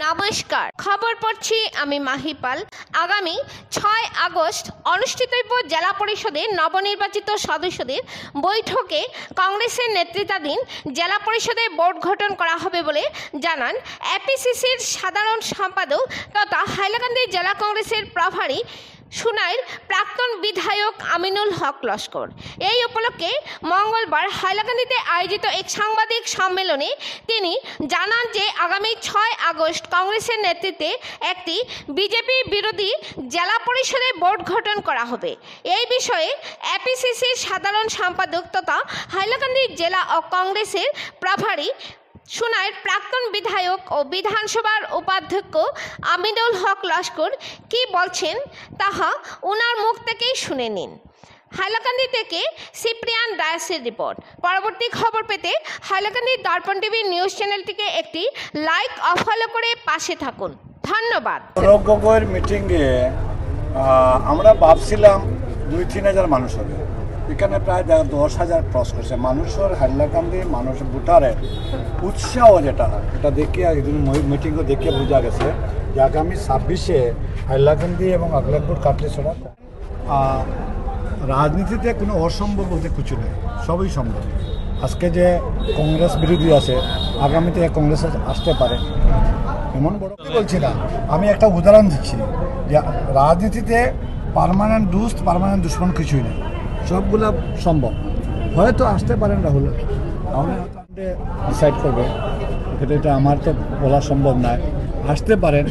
নমস্কার। খবর পড়ছি আমি মাহিপাল। আগামী ছয় আগস্ট অনুষ্ঠিতব্য জেলা পরিষদের নবনির্বাচিত সদস্যদের বৈঠকে কংগ্রেসের নেতৃত্বাধীন জেলা পরিষদের বোর্ড গঠন করা হবে বলে জানান এপিসিসির সাধারণ সম্পাদক তথা হাইলাকান্দি জেলা কংগ্রেসের প্রভারী সুনাইর প্রাক্তন বিধায়ক আমিনুল হক লস্কর। এই উপলক্ষে মঙ্গলবার হাইলাকান্দিতে আয়োজিত এক সাংবাদিক সম্মেলনে তিনি জানান যে আগামী ছয় আগস্ট কংগ্রেসের নেতৃত্বে একটি বিজেপি বিরোধী জেলা পরিষদের বোর্ড গঠন করা হবে। এই বিষয়ে এপিসিসির সাধারণ সম্পাদক তথা হাইলাকান্দি জেলা ও কংগ্রেসের প্রভারী সুনাইর প্রাক্তন বিধায়ক ও বিধানসভার উপাধ্যক্ষ আমিনুল হক লস্কর। কি বলছেন? তাহা ওনার মুখ থেকেই শুনে নিন। হাইলাকান্দি থেকে সিপ্রিয়ান ডায়াসের রিপোর্ট। পরবর্তী খবর পেতে হাইলাকান্দি দর্পণ টিভি নিউজ চ্যানেলটিকে একটি লাইক ও ফলো করে পাশে থাকুন। ধন্যবাদ। মিটিংয়ে আমরা ভাবছিলাম দুই তিন হাজার মানুষ হবে। এখানে প্রায় দশ হাজার ক্রস করছে মানুষের হাইলাকান্দি মানুষ ভোটারের উৎসাহ যেটা, এটা দেখে একদিন মিটিংও দেখে বোঝা গেছে যে আগামী ছাব্বিশে হাইলাকান্দি এবং আগলাপুর কাটলে ছড়া রাজনীতিতে কোনো অসম্ভব বলতে কিছু নেই, সবই সম্ভব। আজকে যে কংগ্রেস বিরোধী আছে, আগামীতে কংগ্রেস আসতে পারে। এমন বড় বলছি না। আমি একটা উদাহরণ দিচ্ছি যে রাজনীতিতে পার্মানেন্ট দুস্ত পার্মানেন্ট দুশ্মন কিছুই নেই। সবগুলা সম্ভব। হয়তো আসতে পারেন রাহুল। আমরা ডিসাইড করবে এটা এটা আমার তো বলা সম্ভব নয়। আসতে পারেন।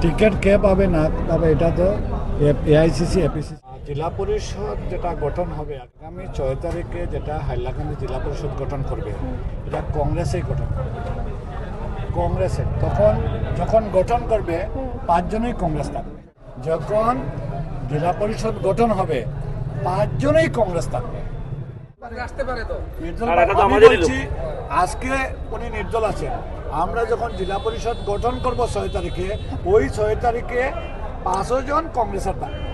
টিকিট কে পাবে না পাবে এটা তো এআইসিসি এপিসিসি জেলা পরিষদ যেটা গঠন হবে আগামী ছয় তারিখে যেটা হাইলাকান্দি জেলা পরিষদ গঠন করবে এটা কংগ্রেসেই গঠন করবে। কংগ্রেসে তখন যখন গঠন করবে পাঁচজনই কংগ্রেস থাকবে। যখন জেলা পরিষদ গঠন হবে পাঁচজনই কংগ্রেস থাকবে। আজকে উনি নির্দল আছেন। আমরা যখন জেলা পরিষদ গঠন করব ছয় তারিখে ওই ছয় তারিখে পাঁচশো জন কংগ্রেসের থাকবে